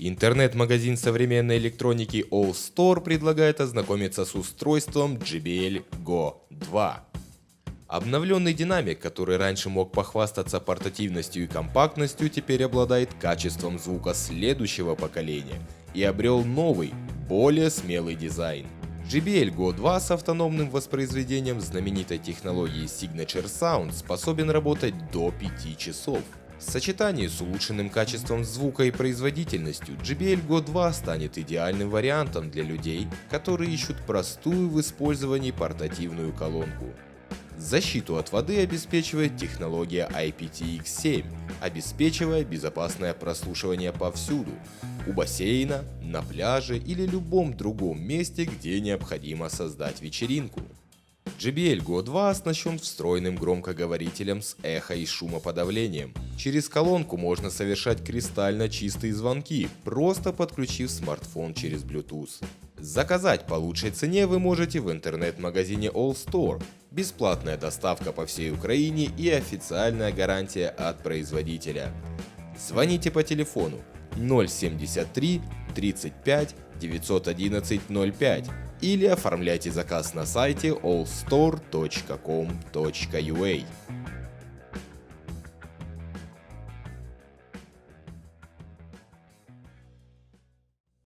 Интернет-магазин современной электроники All Store предлагает ознакомиться с устройством JBL Go 2. Обновленный динамик, который раньше мог похвастаться портативностью и компактностью, теперь обладает качеством звука следующего поколения и обрел новый, более смелый дизайн. JBL Go 2 с автономным воспроизведением знаменитой технологии Signature Sound способен работать до 5 часов. В сочетании с улучшенным качеством звука и производительностью, JBL Go 2 станет идеальным вариантом для людей, которые ищут простую в использовании портативную колонку. Защиту от воды обеспечивает технология IPTX7, обеспечивая безопасное прослушивание повсюду, у бассейна, на пляже или любом другом месте, где необходимо создать вечеринку. JBL Go 2 оснащен встроенным громкоговорителем с эхо и шумоподавлением. Через колонку можно совершать кристально чистые звонки, просто подключив смартфон через Bluetooth. Заказать по лучшей цене вы можете в интернет-магазине All Store. Бесплатная доставка по всей Украине и официальная гарантия от производителя. Звоните по телефону 073 35 911 05 или оформляйте заказ на сайте allstore.com.ua.